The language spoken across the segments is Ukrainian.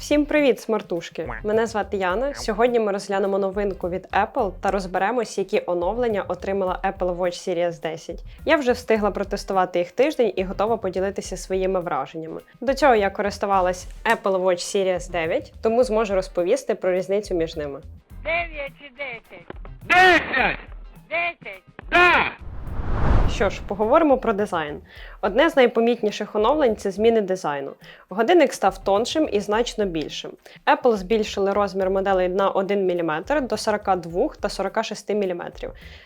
Всім привіт, смартушки! Мене звати Яна. Сьогодні ми розглянемо новинку від Apple та розберемось, які оновлення отримала Apple Watch Series 10. Я вже встигла протестувати їх тиждень і готова поділитися своїми враженнями. До цього я користувалась Apple Watch Series 9, тому зможу розповісти про різницю між ними. 9 і 10? 10! 10! Що ж, поговоримо про дизайн. Одне з найпомітніших оновлень це зміни дизайну. Годинник став тоншим і значно більшим. Apple збільшили розмір моделей на 1 мм до 42 та 46 мм.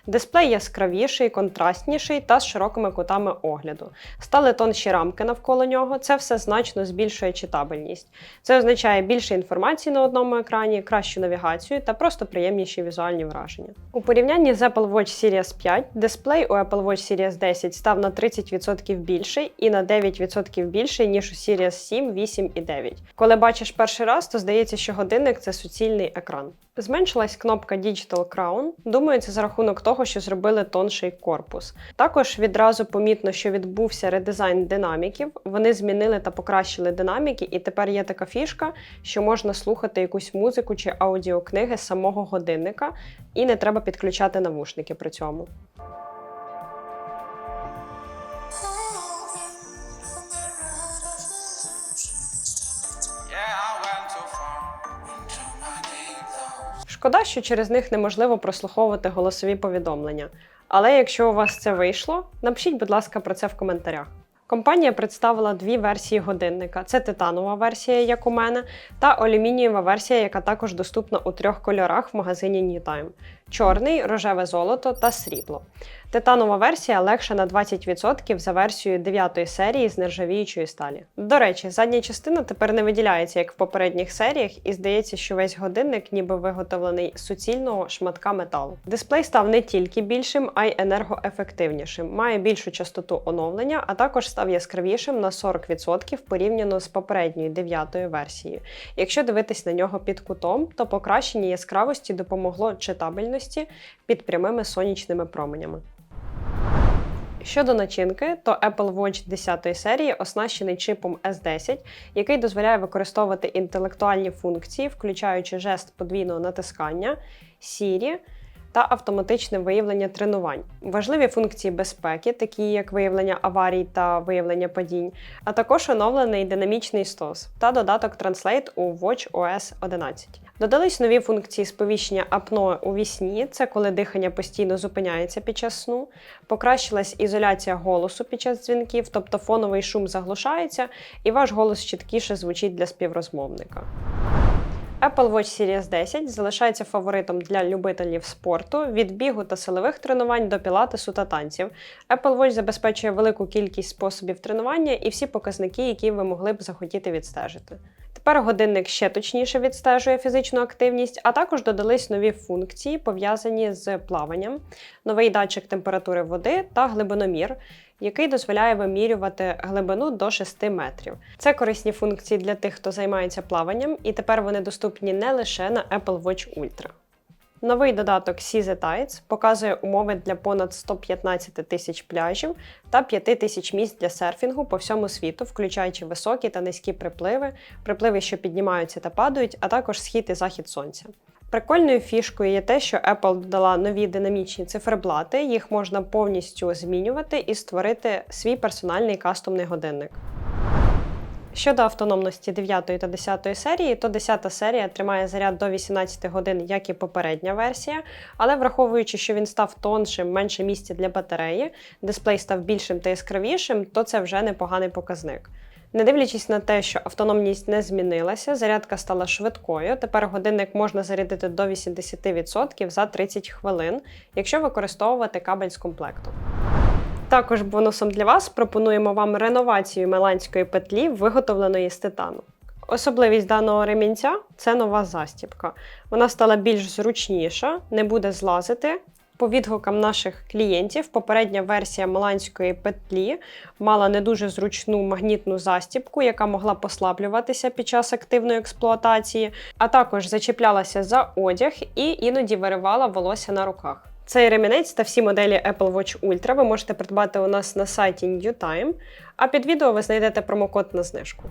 Дисплей яскравіший, контрастніший та з широкими кутами огляду. Стали тонші рамки навколо нього. Це все значно збільшує читабельність. Це означає більше інформації на одному екрані, кращу навігацію та просто приємніші візуальні враження. У порівнянні з Apple Watch Series 5 дисплей у Apple Watch Series 10 став на 30% більший і на 9% більший, ніж у Series 7, 8 і 9. Коли бачиш перший раз, то здається, що годинник це суцільний екран. Зменшилась кнопка Digital Crown. Думаю, це за рахунок того, що зробили тонший корпус. Також відразу помітно, що відбувся редизайн динаміків. Вони змінили та покращили динаміки, і тепер є така фішка, що можна слухати якусь музику чи аудіокниги з самого годинника, і не треба підключати навушники при цьому. Шкода, що через них неможливо прослуховувати голосові повідомлення. Але якщо у вас це вийшло, напишіть, будь ласка, про це в коментарях. Компанія представила дві версії годинника: це титанова версія, як у мене, та алюмінієва версія, яка також доступна у трьох кольорах в магазині Newtime: чорний, рожеве золото та срібло. Титанова версія легша на 20% за версією 9 серії з нержавіючої сталі. До речі, задня частина тепер не виділяється як в попередніх серіях, і здається, що весь годинник ніби виготовлений з суцільного шматка металу. Дисплей став не тільки більшим, а й енергоефективнішим. Має більшу частоту оновлення, а також став яскравішим на 40% порівняно з попередньою 9 версією. Якщо дивитись на нього під кутом, то покращення яскравості допомогло читабельності під прямими сонячними променями. Щодо начинки, то Apple Watch 10 серії оснащений чипом S10, який дозволяє використовувати інтелектуальні функції, включаючи жест подвійного натискання, Siri та автоматичне виявлення тренувань. Важливі функції безпеки, такі як виявлення аварій та виявлення падінь, а також оновлений динамічний стос та додаток Translate у Watch OS 11. Додались нові функції сповіщення апноe у вісні, це коли дихання постійно зупиняється під час сну. Покращилась ізоляція голосу під час дзвінків, тобто фоновий шум заглушається, і ваш голос чіткіше звучить для співрозмовника. Apple Watch Series 10 залишається фаворитом для любителів спорту від бігу та силових тренувань до пілатесу та танців. Apple Watch забезпечує велику кількість способів тренування і всі показники, які ви могли б захотіти відстежити. Тепер годинник ще точніше відстежує фізичну активність, а також додались нові функції, пов'язані з плаванням, новий датчик температури води та глибиномір, який дозволяє вимірювати глибину до 6 метрів. Це корисні функції для тих, хто займається плаванням, і тепер вони доступні не лише на Apple Watch Ultra. Новий додаток See the Tides показує умови для понад 115 тисяч пляжів та 5 тисяч місць для серфінгу по всьому світу, включаючи високі та низькі припливи, припливи, що піднімаються та падають, а також схід і захід сонця. Прикольною фішкою є те, що Apple додала нові динамічні циферблати, їх можна повністю змінювати і створити свій персональний кастомний годинник. Щодо автономності 9 та 10 серії, то 10 серія тримає заряд до 18 годин, як і попередня версія, але враховуючи, що він став тоншим, менше місця для батареї, дисплей став більшим та яскравішим, то це вже непоганий показник. Не дивлячись на те, що автономність не змінилася, зарядка стала швидкою. Тепер годинник можна зарядити до 80% за 30 хвилин, якщо використовувати кабель з комплекту. Також бонусом для вас пропонуємо вам реновацію меланської петлі, виготовленої з титану. Особливість даного ремінця це нова застібка. Вона стала більш зручніша, не буде злазити. По відгукам наших клієнтів, попередня версія меланської петлі мала не дуже зручну магнітну застібку, яка могла послаблюватися під час активної експлуатації, а також зачіплялася за одяг і іноді виривала волосся на руках. Цей ремінець та всі моделі Apple Watch Ultra ви можете придбати у нас на сайті NewTime, а під відео ви знайдете промокод на знижку.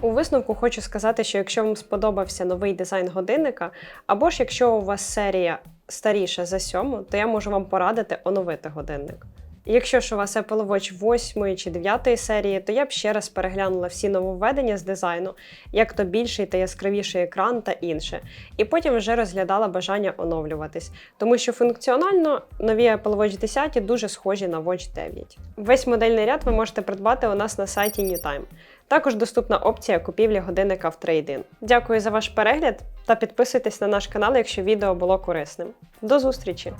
У висновку хочу сказати, що якщо вам сподобався новий дизайн годинника, або ж якщо у вас серія старіша за сьому, то я можу вам порадити оновити годинник. Якщо ж у вас Apple Watch 8 чи 9 серії, то я б ще раз переглянула всі нововведення з дизайну, як то більший та яскравіший екран та інше. І потім вже розглядала бажання оновлюватись, тому що функціонально нові Apple Watch 10 дуже схожі на Watch 9. Весь модельний ряд ви можете придбати у нас на сайті NewTime. Також доступна опція купівлі годинника в трейдин. Дякую за ваш перегляд та підписуйтесь на наш канал, якщо відео було корисним. До зустрічі!